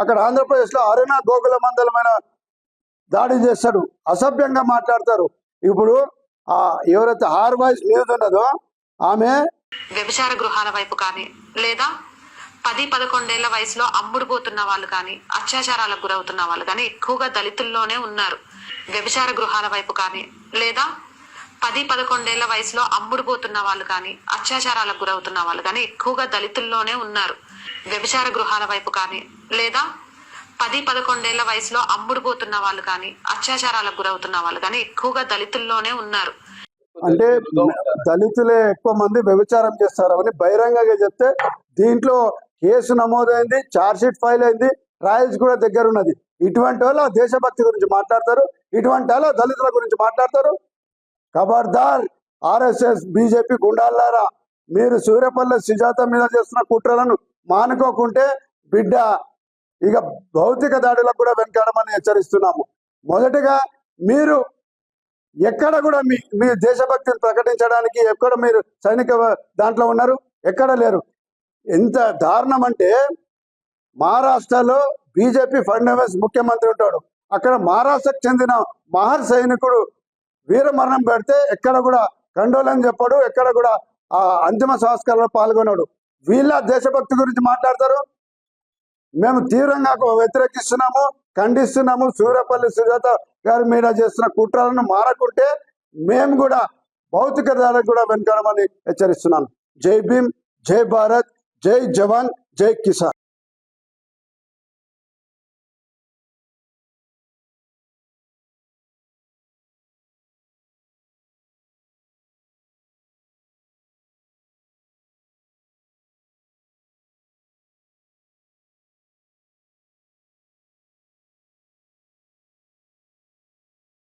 అక్కడ ఆంధ్రప్రదేశ్లో అరుణ గోకుల మండలమైన దాడి చేస్తాడు. అసభ్యంగా మాట్లాడతారు. ఇప్పుడు ఆ ఎవరైతే హార్ వాయిస్ న్యూస్ ఉన్నదో ఆమె వ్యభిచార గృహాల వైపు కానీ లేదా పది పదకొండేళ్ళ వయసులో అమ్ముడు పోతున్న వాళ్ళు కానీ అత్యాచారాలకు గురవుతున్న వాళ్ళు కానీ ఎక్కువగా దళితుల్లోనే ఉన్నారు. వ్యభిచార గృహాల వైపు కానీ లేదా పది పదకొండేళ్ళ వయసులో అమ్ముడు పోతున్న వాళ్ళు కానీ అత్యాచారాలకు గురవుతున్న వాళ్ళు కానీ ఎక్కువగా దళితుల్లోనే ఉన్నారు. వ్యభిచార గృహాల వైపు కానీ లేదా పది పదకొండేళ్ళ వయసులో అమ్ముడు పోతున్న వాళ్ళు కానీ అత్యాచారాలకు గురవుతున్న వాళ్ళు కానీ ఎక్కువగా దళితుల్లోనే ఉన్నారు. అంటే దళితులే ఎక్కువ మంది వ్యభిచారం చేస్తారని బహిరంగంగా చెప్తే దీంట్లో కేసు నమోదైంది చార్జ్షీట్ ఫైల్ అయింది ట్రయల్స్ కూడా దగ్గర ఉన్నది ఇటువంటి వాళ్ళు దేశభక్తి గురించి మాట్లాడతారు ఇటువంటి వాళ్ళు దళితుల గురించి మాట్లాడతారు. ఖబర్దార్ ఆర్ఎస్ఎస్ బీజేపీ గుండాలారా మీరు సూర్యపల్లి సుజాత మీద చేస్తున్న కుట్రలను మానుకోకుంటే బిడ్డ ఇక భౌతిక దాడులకు కూడా వెనకాడమని హెచ్చరిస్తున్నాము. మొదటిగా మీరు ఎక్కడ కూడా మీ మీ దేశభక్తిని ప్రకటించడానికి ఎక్కడ మీరు సైనిక దాంట్లో ఉన్నారు? ఎక్కడ లేరు. ఎంత దారుణం అంటే మహారాష్ట్రలో బీజేపీ ఫడ్నవీస్ ముఖ్యమంత్రి ఉంటాడు. అక్కడ మహారాష్ట్రకు చెందిన మహర్ సైనికుడు వీరమరణం పెడితే ఎక్కడ కూడా కండోలని చెప్పాడు ఎక్కడ కూడా ఆ అంతిమ సంస్కారంలో పాల్గొన్నాడు వీళ్ళ దేశభక్తి గురించి మాట్లాడతారు? మేము తీవ్రంగా వ్యతిరేకిస్తున్నాము ఖండిస్తున్నాము. సూర్యపల్లి సుజాత గారి మీద చేస్తున్న కుట్రలను మారకుంటే మేము కూడా భౌతిక దాడికి కూడా వెనుకడమని హెచ్చరిస్తున్నాను జై భీమ్ జై భారత్ జై జవాన్ జై కిసాన్.